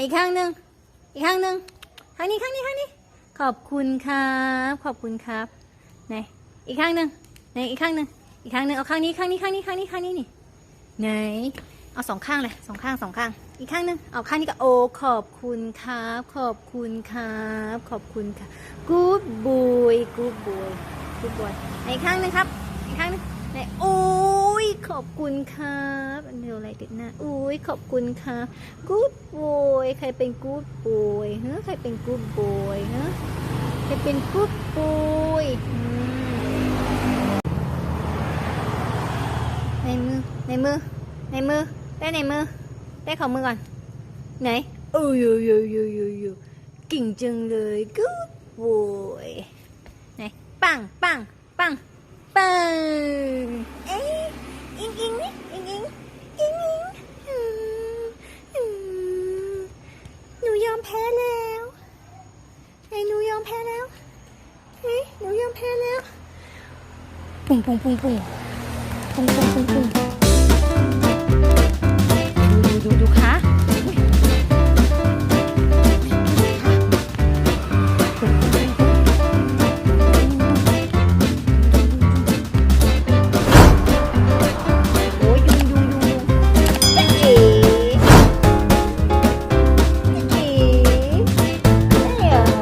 ในอีกข้างหนึ่งอีกข้างหนึ่งข้างนี้ข้างนี้ข้างนี้ ขอบคุณครับ ขอบคุณครับไหนอีกข้างหนึ่งไหนอีกข้างหนึ่งอีกข้างหนึ่งเอาข้างนี้ข้างนี้ข้างนี้ข้างนี้ข้างนี้นี่ไหนเอาสองข้างเลยสองข้างสองข้าง อีกข้างหนึ่งเอาข้างนี้ก็โอขอบคุณครับ ขอบคุณครับ ขอบคุณค่ะ good boy good boy good boy ไหนอีกข้างหนึ่งครับอีกข้างหนึงไหนโอ้ ขอบคุณครับอันเดียวอะไรติดหน้าโอ้ยขอบคุณครับ good boy ใครเป็น good boy เฮ้ใครเป็น good boy เฮ้ใครเป็น good boy อืมในมือในมือในมือได้ในมือได้ของมือก่อนไหนโอ้ยโยโยโยโยโยเก่งจังเลย good boy ไหนปังปังปังปัง เอ๊ะอิงอิงนี่อิงอิงอิงอิงอืมอืมหนูยอมแพ้แล้วไอมแพ้แล้วเฮ้ยหนูยอมแพ้แล้วปุ่งปุ่งปุ่งปุ่งปุ่งปุ่งปุ่งปุ่ง